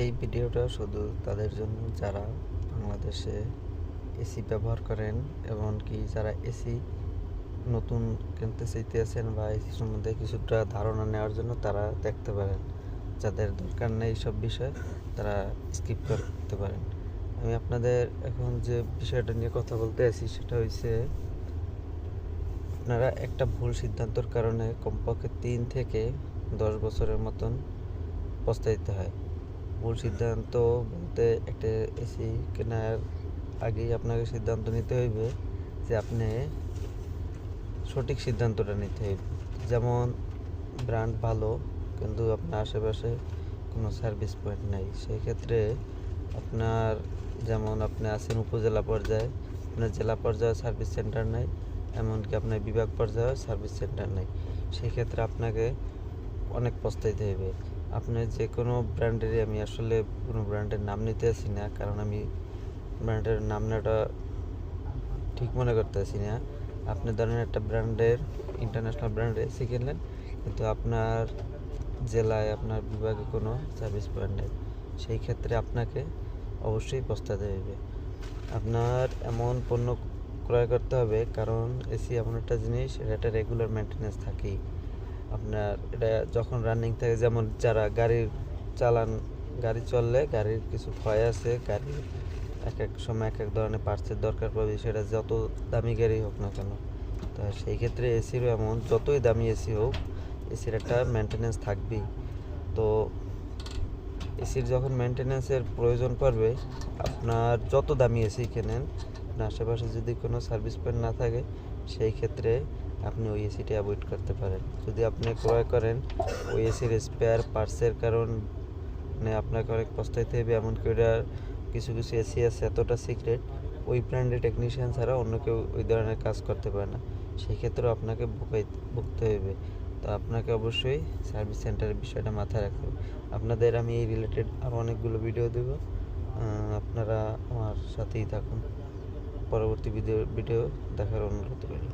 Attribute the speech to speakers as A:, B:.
A: এই ভিডিওটা শুধু তাদের জন্য, যারা বাংলাদেশে এসি ব্যবহার করেন এমনকি যারা এসি নতুন কিনতে চাইতেছেন বা এসি সম্বন্ধে কিছুটা ধারণা নেওয়ার জন্য তারা দেখতে পারেন। যাদের দরকার নেই সব বিষয় তারা স্কিপ করতে পারেন। আমি আপনাদের এখন যে বিষয়টা নিয়ে কথা বলতে আছি সেটা হচ্ছে আপনারা একটা ভুল সিদ্ধান্তর কারণে কমপক্ষে তিন থেকে দশ বছরের মতন পস্তাইতে হয়। ভুল সিদ্ধান্ত বলতে একটা এসি কেনার আগেই আপনাকে সিদ্ধান্ত নিতে হইবে যে আপনি সঠিক সিদ্ধান্তটা নিতে হইবে। যেমন ব্র্যান্ড ভালো, কিন্তু আপনার আশেপাশে কোনো সার্ভিস পয়েন্ট নেই। সেই ক্ষেত্রে আপনার যেমন আপনি আছেন উপজেলা পর্যায়ে, আপনার জেলা পর্যায়ে সার্ভিস সেন্টার নেই, এমনকি আপনার বিভাগ পর্যায়ে সার্ভিস সেন্টার নেই। সেই ক্ষেত্রে আপনাকে অনেক পস্তাইতে হবে আপনি যে কোনো ব্র্যান্ডেরই আমি আসলে কোনো ব্র্যান্ডের নাম নিতে আসি না, কারণ আমি ব্র্যান্ডের নাম নেওয়াটা ঠিক মনে করতেছি না। আপনি ধরেন একটা ব্র্যান্ডের ইন্টারন্যাশনাল ব্র্যান্ডে এসি কিনলেন, কিন্তু আপনার জেলায়, আপনার বিভাগে কোনো সার্ভিস পয়েন্ট নেই। সেই ক্ষেত্রে আপনাকে অবশ্যই পস্তাতে হবে আপনার এমন পণ্য ক্রয় করতে হবে, কারণ এসি এমন একটা জিনিস, এটা একটা রেগুলার মেনটেনেন্স থাকেই। আপনার এটা যখন রানিং থাকে, যেমন যারা গাড়ির চালান, গাড়ি চললে গাড়ির কিছু ক্ষয় আছে গাড়ির এক এক সময় এক এক ধরনের পার্টসের দরকার পড়বে, সেটা যত দামি গাড়ি হোক না কেন। তা সেই ক্ষেত্রে এসির এমন যতই দামি এসি হোক এসির একটা মেনটেনেন্স থাকবেই। তো এসির যখন মেনটেনেন্সের প্রয়োজন পড়বে, আপনার যত দামি এসি কেনেন আশেপাশে যদি কোনো সার্ভিস পয়েন্ট না থাকে, সেই ক্ষেত্রে আপনি ওই এসিটি অ্যাভয়েড করতে পারেন। যদি আপনি ক্রয় করেন, ওই এসির স্পেয়ার পার্টসের কারণে আপনাকে অনেক পস্তাইতে হবে। এমনকি ওটার কিছু কিছু এসি আছে, এতটা সিক্রেট ওই ব্র্যান্ডের টেকনিশিয়ান ছাড়া অন্য কেউ ওই ধরনের কাজ করতে পারে না। সেই ক্ষেত্রেও আপনাকে ভুগতে হবে। তো আপনাকে অবশ্যই সার্ভিস সেন্টারের বিষয়টা মাথায় রাখতে হবে। আপনাদের আমি এই রিলেটেড আরও অনেকগুলো ভিডিও দেবো। আপনারা আমার সাথেই থাকুন। পরবর্তী ভিডিও ভিডিও দেখার অনুরোধ রইল।